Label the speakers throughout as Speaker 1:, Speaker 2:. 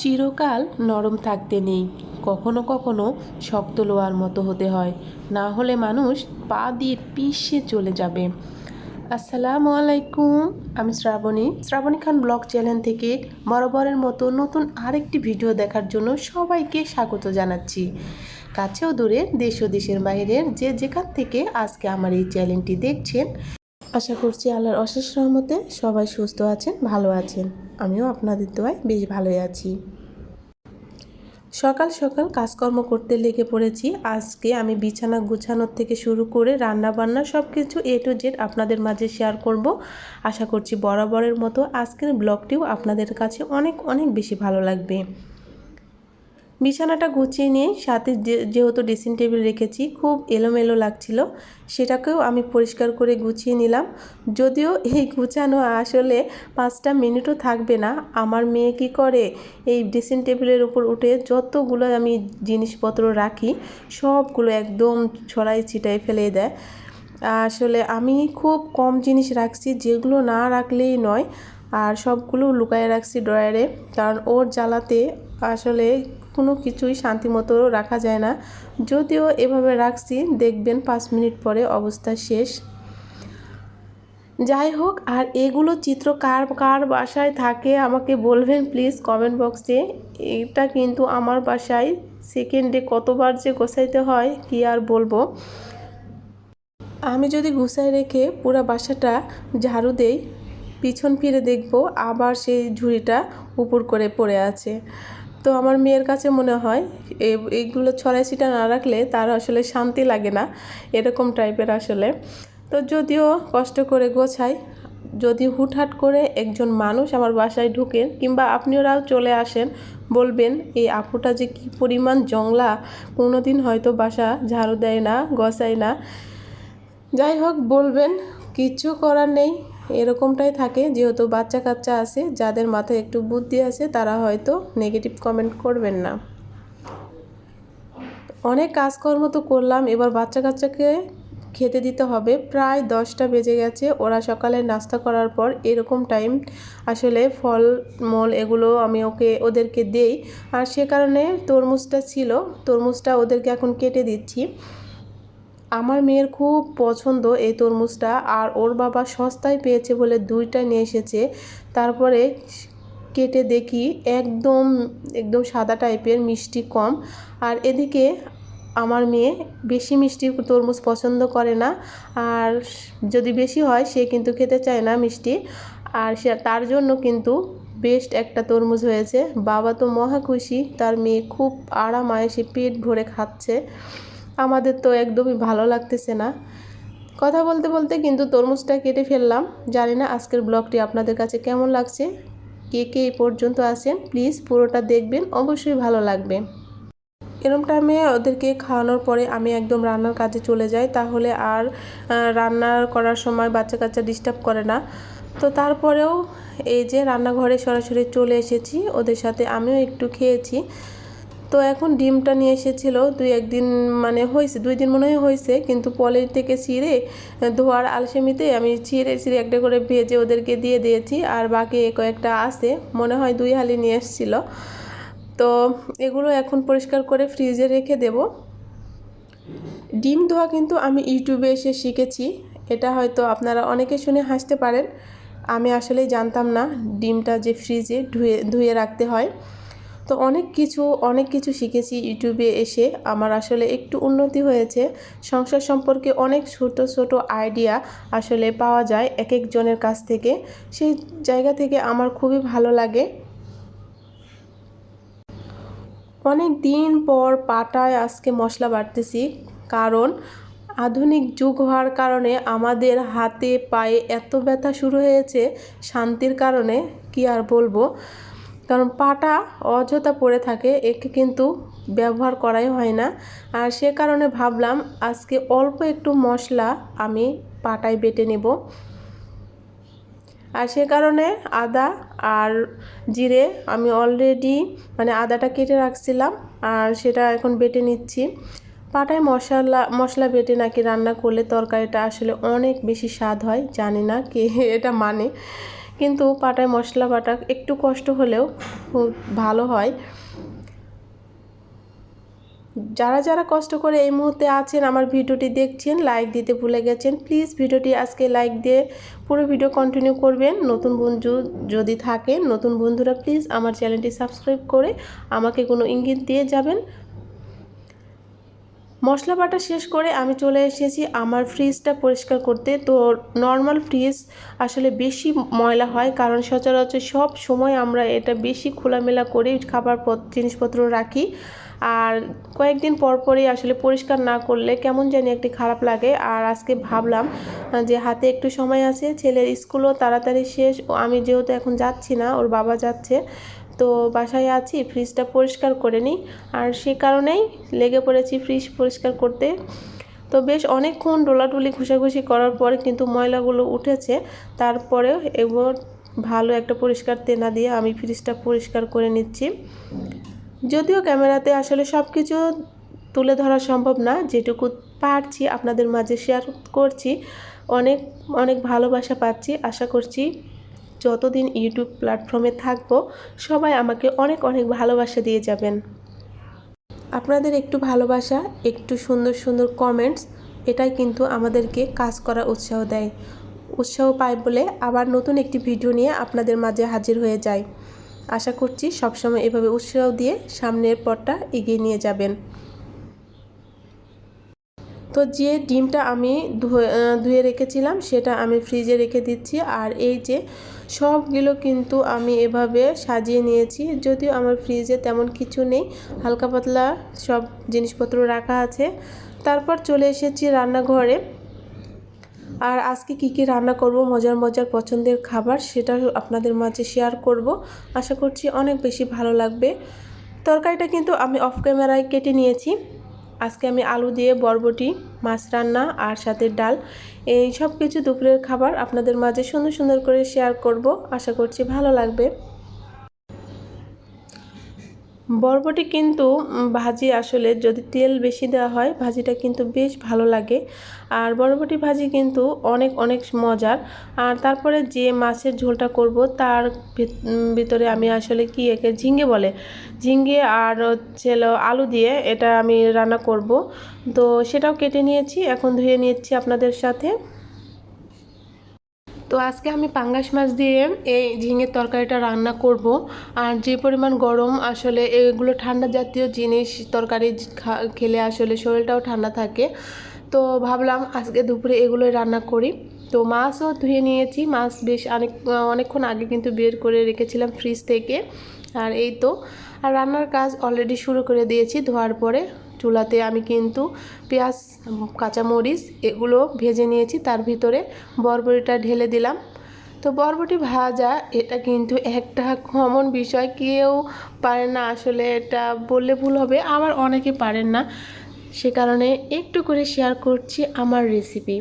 Speaker 1: চিরকাল নরম থাকতে নেই। কখনো কখনো শক্ত লোহার মতো হতে হয়। না হলে মানুষ পা দিয়ে পিষে চলে যাবে। আসসালামু আলাইকুম, আমি শ্রাবণী। শ্রাবণী খান ব্লগ চ্যানেল থেকে বরাবরের মতো নতুন আরেকটি ভিডিও দেখার জন্য সবাইকে স্বাগত জানাচ্ছি। কাছেও দূরে, দেশ ও দেশের বাইরের যে যেখান থেকে আজকে আমার এই চ্যানেলটি দেখছেন আশা করছি আল্লাহর অশেষ রহমতে সবাই সুস্থ আছেন, ভালো আছেন। আমিও আপনাদের দোয়ায় বেশ ভালোই আছি। সকাল সকাল কাজকর্ম করতে লেগে পড়েছি। আজকে আমি বিছানা গুছানোর থেকে শুরু করে রান্না বান্না সব কিছু এ টু জেড আপনাদের মাঝে শেয়ার করব। আশা করছি বরাবরের মতো আজকের ব্লগটিও আপনাদের কাছে অনেক অনেক বেশি ভালো লাগবে। বিছানাটা গুছিয়ে নিয়ে সাথে যেহেতু ড্রেসিং টেবিল রেখেছি, খুব এলোমেলো লাগছিল। সেটাকেও আমি পরিষ্কার করে গুছিয়ে নিলাম। যদিও এই গুছানো আসলে পাঁচটা মিনিটও থাকবে না। আমার মেয়ে কি করে? এই ড্রেসিং টেবিলের উপর উঠে যতগুলো আমি জিনিসপত্র রাখি, সবগুলো একদম ছড়াই ছিটাই ফেলে দেয়। আসলে আমি খুব কম জিনিস রাখছি, যেগুলো না রাখলেই নয়। আর সবগুলো লুকায়ে রাখছি ড্রয়ারে, কারণ ওর জ্বালাতে আসলে কোনো কিছুই শান্তি মতো রাখা যায় না। যদিও এভাবে রাখছি, দেখবেন পাঁচ মিনিট পরে অবস্থা শেষ। যাই হোক, আর এগুলো চিত্র কার কার বাসায় থাকে আমাকে বলবেন প্লিজ কমেন্ট বক্সে। এটা কিন্তু আমার বাসায় সেকেন্ডে কতবার যে গোছাইতে হয়, কি আর বলব। আমি যদি গুছাই রেখে পুরো বাসাটা ঝাড়ু দেই, পিছন ফিরে দেখব আবার সেই ঝুড়িটা উপর করে পড়ে আছে। তো আমার মেয়ের কাছে মনে হয় এইগুলো ছড়াই ছিটা না রাখলে তার আসলে শান্তি লাগে না, এরকম টাইপের আসলে। তো যদিও কষ্ট করে গোছাই, যদি হুটহাট করে একজন মানুষ আমার বাসায় ঢুকেন কিংবা আপনিরাও চলে আসেন, বলবেন, এই আপুটা যে কী পরিমাণ জংলা, কোনোদিন হয়তো বাসা ঝাড়ু দেয় না, গছায় না। যাই হোক, বলবেন কিচ্ছু করার নেই। এরকমটাই থাকে। যেহেতু বাচ্চা কাচ্চা আছে, যাদের মাথায় একটু বুদ্ধি আছে, তারা হয়তো নেগেটিভ কমেন্ট করবেন না। অনেক কাজকর্ম তো করলাম, এবার বাচ্চা কাচ্চাকে খেতে দিতে হবে। প্রায় দশটা বেজে গেছে, ওরা সকালে নাস্তা করার পর এরকম টাইম আসলে ফল মল এগুলো আমি ওকে, ওদেরকে দেই। আর সে কারণে তরমুজটা ছিল, তরমুজটা ওদেরকে এখন কেটে দিচ্ছি। আমার মেয়ের খুব পছন্দ এই তরমুজটা আর ওর বাবা সস্তায় পেয়েছে বলে দুইটা নিয়ে এসেছে। তারপরে কেটে দেখি একদম একদম সাদা টাইপের, মিষ্টি কম। আর এদিকে আমার মেয়ে বেশি মিষ্টি তরমুজ পছন্দ করে না। আর যদি বেশি হয়, সে কিন্তু খেতে চায় না মিষ্টি। আর সে, তার জন্য কিন্তু বেস্ট একটা তরমুজ হয়েছে। বাবা তো মহা খুশি, তার মেয়ে খুব আরাম আয়েসে পেট ভরে খাচ্ছে। আমাদের তো একদমই ভালো লাগতেছে না। কথা বলতে বলতে কিন্তু তরমুজটা কেটে ফেললাম। জানি না আজকের ব্লগটি আপনাদের কাছে কেমন লাগছে? কে কে এই পর্যন্ত আসেন প্লিজ পুরোটা দেখবেন অবশ্যই ভালো লাগবে। এরম টাইমে ওদেরকে খাওয়ানোর পরে আমি একদম রান্নার কাজে চলে যাই তাহলে আর আহ, রান্নার করার সময় বাচ্চা কাচ্চা ডিস্টার্ব করে না। তো তারপরেও এই যে রান্নাঘরে সরাসরি চলে এসেছি ওদের সাথে আমিও একটু খেয়েছি। তো এখন ডিমটা নিয়ে এসেছিল, দুই একদিন মানে হয়েছে, দুই দিন মনে হয় হয়েছে, কিন্তু পলের থেকে ছিঁড়ে ধোয়ার আলসেমিতে আমি ছিঁড়ে ছিঁড়ে একটা করে ভেজে ওদেরকে দিয়ে দিয়েছি, আর বাকি কয়েকটা আছে, মনে হয় দুই হালি নিয়ে এসেছিল। তো এগুলো এখন পরিষ্কার করে ফ্রিজে রেখে দেব। ডিম ধোয়া কিন্তু আমি ইউটিউবে এসে শিখেছি, এটা হয়তো আপনারা অনেকে শুনে হাসতে পারেন, আমি আসলেই জানতাম না ডিমটা যে ফ্রিজে ধুয়ে ধুয়ে রাখতে হয়। তো অনেক কিছু অনেক কিছু শিখেছি ইউটিউবে এসে। আমার আসলে একটু উন্নতি হয়েছে। সংসার সম্পর্কে অনেক ছোট ছোট আইডিয়া আসলে পাওয়া যায় এক একজনের কাছ থেকে। সেই জায়গা থেকে আমার খুবই ভালো লাগে। অনেক দিন পর পাটায় আজকে মশলা বাটতেছি কারণ আধুনিক যুগ হওয়ার কারণে আমাদের হাতে, পায়ে এত ব্যথা শুরু হয়েছে শান্তির কারণে, কি আর বলব? কারণ পাটা অযথা পড়ে থাকে, একে কিন্তু ব্যবহার করাই হয় না। আর সে কারণে ভাবলাম আজকে অল্প একটু মশলা আমি পাটায় বেটে নেব। আর সে কারণে আদা আর জিরে আমি অলরেডি মানে আদাটা কেটে রাখছিলাম আর সেটা এখন বেটে নিচ্ছি। পাটায় মশলা মশলা বেটে নাকি রান্না করলে তরকারিটা আসলে অনেক বেশি স্বাদ হয় জানি না কে এটা মানে। কিন্তু পাটায় মশলা বাটা একটু কষ্ট হলেও ভালো হয়। যারা যারা কষ্ট করে এই মুহূর্তে আছেন, আমার ভিডিওটি দেখছেন লাইক দিতে ভুলে গেছেন প্লিজ ভিডিওটি আজকে লাইক দিয়ে পুরো ভিডিও কন্টিনিউ করবেন। নতুন বন্ধু যদি থাকেন, নতুন বন্ধুরা প্লিজ আমার চ্যানেলটি সাবস্ক্রাইব করে আমাকে কোনো ইঙ্গিত দিয়ে যাবেন। মশলা বাটা শেষ করে আমি চলে এসেছি আমার ফ্রিজটা পরিষ্কার করতে। তো নর্মাল ফ্রিজ আসলে বেশি ময়লা হয় কারণ সচরাচর সব সময় আমরা এটা বেশি খোলামেলা করে খাবার জিনিসপত্র রাখি। আর কয়েকদিন পর পরই আসলে পরিষ্কার না করলে কেমন জানি একটি খারাপ লাগে। আর আজকে ভাবলাম যে হাতে একটু সময় আছে, ছেলের স্কুলও তাড়াতাড়ি শেষ। আমি যেহেতু এখন যাচ্ছি না, ওর বাবা যাচ্ছে। তো বাসায় আছি ফ্রিজটা পরিষ্কার করে নিই। আর সে কারণেই লেগে পড়েছি ফ্রিজ পরিষ্কার করতে। তো বেশ অনেকক্ষণ ডোলাটুলি ঘষাঘষি করার পরে কিন্তু ময়লাগুলো উঠেছে। তারপরেও এবার ভালো একটা পরিষ্কার তেনা দিয়ে আমি ফ্রিজটা পরিষ্কার করে নিচ্ছি। যদিও ক্যামেরাতে আসলে সব কিছু তুলে ধরা সম্ভব না, যেটুকু পারছি আপনাদের মাঝে শেয়ার করছি। অনেক অনেক ভালোবাসা পাচ্ছি, আশা করছি যতদিন ইউটিউব প্ল্যাটফর্মে থাকব, সবাই আমাকে অনেক অনেক ভালোবাসা দিয়ে যাবেন। আপনাদের একটু ভালোবাসা, একটু সুন্দর সুন্দর কমেন্টস এটাই কিন্তু আমাদেরকে কাজ করার উৎসাহ দেয়। উৎসাহ পাই বলে আবার নতুন একটি ভিডিও নিয়ে আপনাদের মাঝে হাজির হয়ে যায় আশা করছি সবসময় এভাবে উৎসাহ দিয়ে সামনের পথটা এগিয়ে নিয়ে যাবেন। তো যে ডিমটা আমি ধুয়ে রেখেছিলাম, সেটা আমি ফ্রিজে রেখে দিচ্ছি। আর এই যে সবগুলো কিন্তু আমি এভাবে সাজিয়ে নিয়েছি। যদিও আমার ফ্রিজে তেমন কিছু নেই, হালকা পাতলা সব জিনিসপত্র রাখা আছে। তারপর চলে এসেছি রান্নাঘরে। আর আজকে কি কি রান্না করব, মজার মজার পছন্দের খাবার সেটা আপনাদের মাঝে শেয়ার করব। আশা করছি অনেক বেশি ভালো লাগবে। তরকারিটা কিন্তু আমি অফ ক্যামেরায় কেটে নিয়েছি। আজকে আমি আলু দিয়ে, বরবটি, মাছ রান্না আর সাথে ডাল, এই সব কিছু দুপুরের খাবার আপনাদের মাঝে সুন্দর সুন্দর করে শেয়ার করব। আশা করছি ভালো লাগবে। বরবটি কিন্তু ভাজি আসলে যদি তেল বেশি দেওয়া হয়, ভাজিটা কিন্তু বেশ ভালো লাগে। আর বরবটি ভাজি কিন্তু অনেক অনেক মজার। আর তারপরে যে মাছের ঝোলটা করব, তার ভিতরে আমি আসলে কি একে ঝিঙ্গে বলে। ঝিঙ্গে আর হচ্ছে আলু দিয়ে এটা আমি রান্না করব। তো সেটাও কেটে নিয়েছি, এখন ধুয়ে নিয়েছি আপনাদের সাথে। তো আজকে আমি পাঙ্গাস মাছ দিয়ে এই ঝিঙের তরকারিটা রান্না করব। আর যে পরিমাণ গরম, আসলে এগুলো ঠান্ডা জাতীয় জিনিস, তরকারি খেলে আসলে শরীরটাও ঠান্ডা থাকে। তো ভাবলাম আজকে দুপুরে এগুলোই রান্না করি। তো মাছও ধুয়ে নিয়েছি। মাছ বেশ অনেক, অনেকক্ষণ আগে কিন্তু বের করে রেখেছিলাম ফ্রিজ থেকে। আর এই তো। আর রান্নার কাজ অলরেডি শুরু করে দিয়েছি ধোয়ার পরে। চুলাতে আমি কিন্তু পেঁয়াজ, কাঁচামরিচ এগুলো ভেজে নিয়েছি। তার ভিতরে বরবটিটা ঢেলে দিলাম। তো বরবটি ভাজা, এটা কিন্তু একটা কমন বিষয়। কেউ পারে না আসলে এটা বললে ভুল হবে, আবার অনেকে পারেন না। সে কারণে একটু করে শেয়ার করছি আমার রেসিপি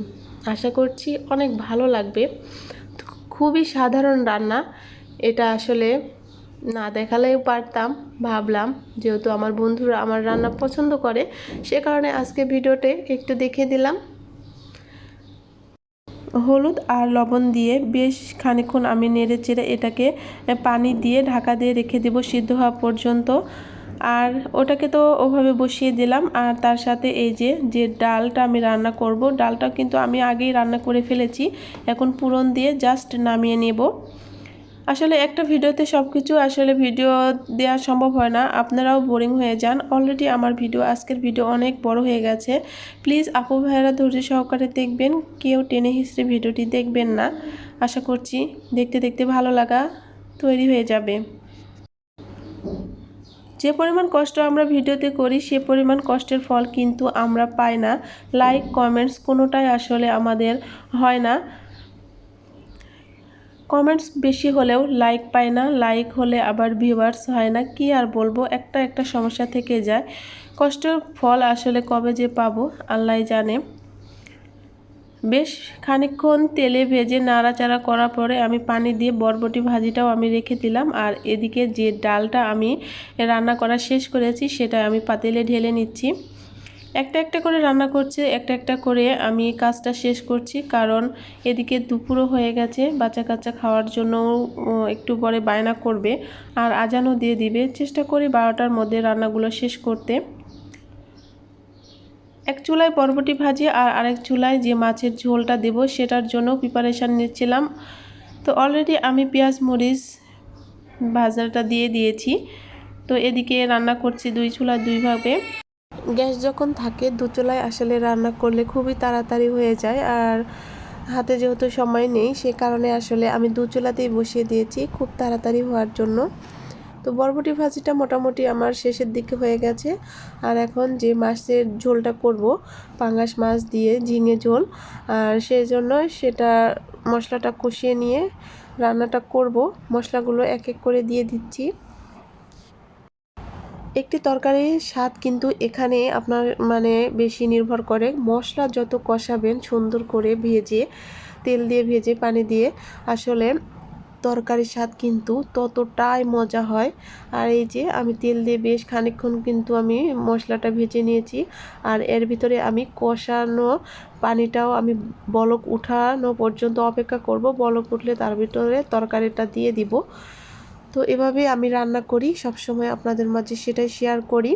Speaker 1: আশা করছি অনেক ভালো লাগবে। খুবই সাধারণ রান্না। এটা আসলে না দেখালেও পারতাম, ভাবলাম যেহেতু আমার বন্ধুরা আমার রান্না পছন্দ করে, সে কারণে আজকে ভিডিওতে একটু দেখে দিলাম। হলুদ আর লবণ দিয়ে বেশ খানিক্ষণ আমি নেড়ে চেড়ে এটাকে পানি দিয়ে ঢাকা দিয়ে রেখে দেব সিদ্ধ হওয়া পর্যন্ত। আর ওটাকে তো ওভাবে বসিয়ে দিলাম, আর তার সাথে এই যে যে ডালটা আমি রান্না করব, ডালটা কিন্তু আমি আগেই রান্না করে ফেলেছি, এখন পুরন দিয়ে জাস্ট নামিয়ে নেব। আসলে একটা ভিডিওতে সব কিছু আসলে ভিডিও দেওয়া সম্ভব হয় না। আপনারাও বোরিং হয়ে যান। অলরেডি আমার ভিডিও, আজকের ভিডিও অনেক বড় হয়ে গেছে। প্লিজ আপু ভাইয়েরা ধৈর্য সহকারে দেখবেন। কেউ টেনে হিস্ট্রি ভিডিওটি দেখবেন না। আশা করছি দেখতে দেখতে ভালো লাগা তৈরি হয়ে যাবে। যে পরিমাণ কষ্ট আমরা ভিডিওতে করি, সে পরিমাণ কষ্টের ফল কিন্তু আমরা পাই না। লাইক কমেন্টস কোনোটাই আসলে আমাদের হয় না। কমেন্টস বেশি হলেও লাইক পায় না লাইক হলে আবার ভিউয়ার্স হয় না, কি আর বলব? একটা একটা সমস্যা থেকে যায়। কষ্টের ফল আসলে কবে যে পাবো, আল্লাহ জানে। বেশ খানিক্ষণ তেলে ভেজে নাড়াচাড়া করার পরে আমি পানি দিয়ে বরবটি ভাজিটাও আমি রেখে দিলাম। আর এদিকে যে ডালটা আমি রান্না করা শেষ করেছি, সেটা আমি পাতিলে ঢেলে নিচ্ছি। একটা একটা করে রান্না করছে, একটা একটা করে আমি কাজটা শেষ করছি। কারণ এদিকে দুপুরও হয়ে গেছে, বাচ্চা কাচ্চা খাওয়ার জন্য একটু পরে বায়না করবে। আর আজানও দিয়ে দিবে। চেষ্টা করি বারোটার মধ্যে রান্নাগুলো শেষ করতে। এক চুলায় বরবটি ভাজি আর আরেক চুলায় যে মাছের ঝোলটা দেব, সেটার জন্য প্রিপারেশান নিচ্ছিলাম। তো অলরেডি আমি পেঁয়াজ, মরিচ ভাজাটা দিয়ে দিয়েছি। তো এদিকে রান্না করছি দুই চুলা দুইভাবে। গ্যাস যখন থাকে দুচলায় আসলে রান্না করলে খুবই তাড়াতাড়ি হয়ে যায়। আর হাতে যেহেতু সময় নেই, সে কারণে আসলে আমি দু চুলাতেই বসিয়ে দিয়েছি খুব তাড়াতাড়ি হওয়ার জন্য। তো বরবটি ভাজিটা মোটামুটি আমার শেষের দিকে হয়ে গেছে। আর এখন যে মাছের ঝোলটা করব পাঙ্গাস মাছ দিয়ে ঝিঙে ঝোল। আর সেই জন্য সেটা মশলাটা কষিয়ে নিয়ে রান্নাটা করব। মশলাগুলো এক এক করে দিয়ে দিচ্ছি। একটি তরকারির স্বাদ কিন্তু এখানে আপনার মানে বেশি নির্ভর করে। মশলা যত কষাবেন সুন্দর করে ভেজে, তেল দিয়ে ভেজে, পানি দিয়ে, আসলে তরকারির স্বাদ কিন্তু ততটাই মজা হয়। আর এই যে আমি তেল দিয়ে বেশ খানিকক্ষণ কিন্তু আমি মশলাটা ভেজে নিয়েছি। আর এর ভিতরে আমি কষানো পানিটাও আমি বলক উঠানো পর্যন্ত অপেক্ষা করব। বলক উঠলে তার ভিতরে তরকারিটা দিয়ে দিব। তো এভাবে আমি রান্না করি, সবসময় আপনাদের মাঝে সেটাই শেয়ার করি।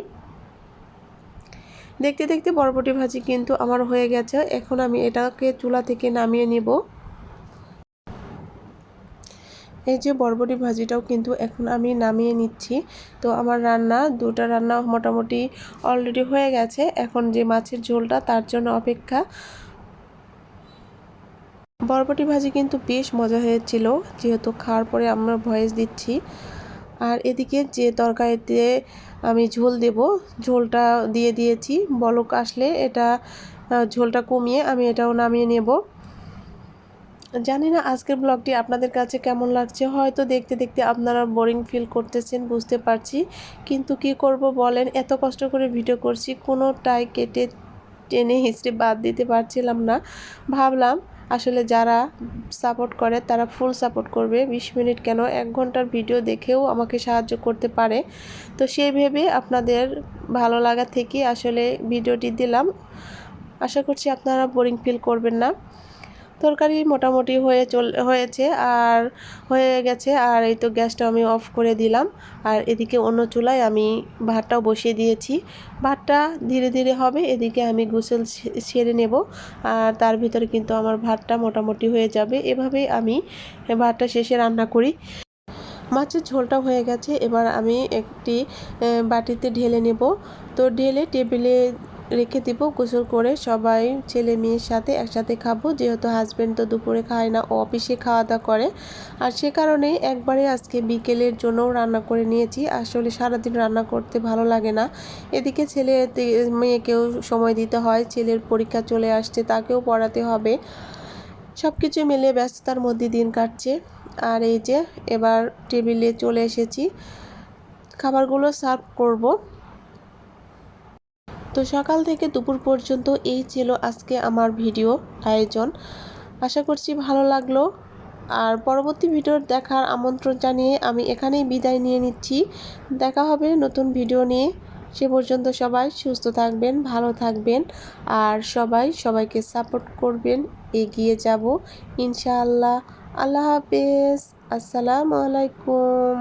Speaker 1: দেখতে দেখতে বরবটি ভাজি কিন্তু আমার হয়ে গেছে, এখন আমি এটাকে চুলা থেকে নামিয়ে নেব। এই যে বরবটি ভাজিটাও কিন্তু এখন আমি নামিয়ে নিচ্ছি। তো আমার রান্না, দুটা রান্না মোটামুটি অলরেডি হয়ে গেছে, এখন যে মাছের ঝোলটা তার জন্য অপেক্ষা। বরবটি ভাজি কিন্তু বেশ মজা হয়েছিল, যেহেতু খাওয়ার পরে আমরা ভয়েস দিচ্ছি। আর এদিকে যে তরকারিতে আমি ঝোল দেব, ঝোলটা দিয়ে দিয়েছি। বলক আসলে এটা ঝোলটা কমিয়ে আমি এটাও নামিয়ে নেব। জানি না আজকের ব্লগটি আপনাদের কাছে কেমন লাগছে। হয়তো দেখতে দেখতে আপনারা বোরিং ফিল করতেছেন, বুঝতে পারছি। কিন্তু কি করব বলেন, এত কষ্ট করে ভিডিও করছি, কোনোটাই কেটে টেনে হিস্ট্রি বাদ দিতে পারছিলাম না। ভাবলাম আসলে যারা সাপোর্ট করে, তারা ফুল সাপোর্ট করবে। বিশ মিনিট কেন? এক ঘণ্টার ভিডিও দেখেও আমাকে সাহায্য করতে পারে। তো সেই ভেবে আপনাদের ভালো লাগা থেকে আসলে ভিডিওটি দিলাম। আশা করছি আপনারা বোরিং ফিল করবেন না। তরকারি মোটামুটি হয়ে চল, হয়েছে আর হয়ে গেছে। আর এই তো গ্যাসটা আমি অফ করে দিলাম। আর এদিকে অন্য চুলায় আমি ভাতটাও বসিয়ে দিয়েছি। ভাতটা ধীরে ধীরে হবে, এদিকে আমি গুসল সেরে নেব। আর তার ভিতরে কিন্তু আমার ভাতটা মোটামুটি হয়ে যাবে। এভাবেই আমি ভাতটা শেষে রান্না করি। মাছের ঝোলটা হয়ে গেছে। এবার আমি একটি বাটিতে ঢেলে নেব। তো ঢেলে টেবিলে রেখে দিব, গোসল করে সবাই ছেলে মেয়ের সাথে একসাথে খাব। যেহেতু হাজব্যান্ড তো দুপুরে খায় না, ও অফিসে খাওয়া দাওয়া করে। আর সে কারণে একবারে আজকে বিকেলের জন্যও রান্না করে নিয়েছি। আসলে সারাদিন রান্না করতে ভালো লাগে না। এদিকে ছেলে মেয়েকেও সময় দিতে হয়, ছেলের পরীক্ষা চলে আসছে, তাকেও পড়াতে হবে। সব কিছু মিলে ব্যস্ততার মধ্যে দিন কাটছে। আর এই যে, এবার টেবিলে চলে এসেছি। খাবারগুলো সার্ভ করব। তো সকাল থেকে দুপুর পর্যন্ত এই ছিল আজকে আমার ভিডিও আয়োজন। আশা করছি ভালো লাগল। আর পরবর্তী ভিডিও দেখার আমন্ত্রণ জানিয়ে আমি এখানেই বিদায় নিয়ে নিচ্ছি। দেখা হবে নতুন ভিডিও নিয়ে। সে পর্যন্ত সবাই সুস্থ থাকবেন, ভালো থাকবেন। আর সবাই সবাইকে সাপোর্ট করবেন, এগিয়ে যাব ইনশাআল্লাহ। আল্লাহ হাফেজ। আসসালামু আলাইকুম।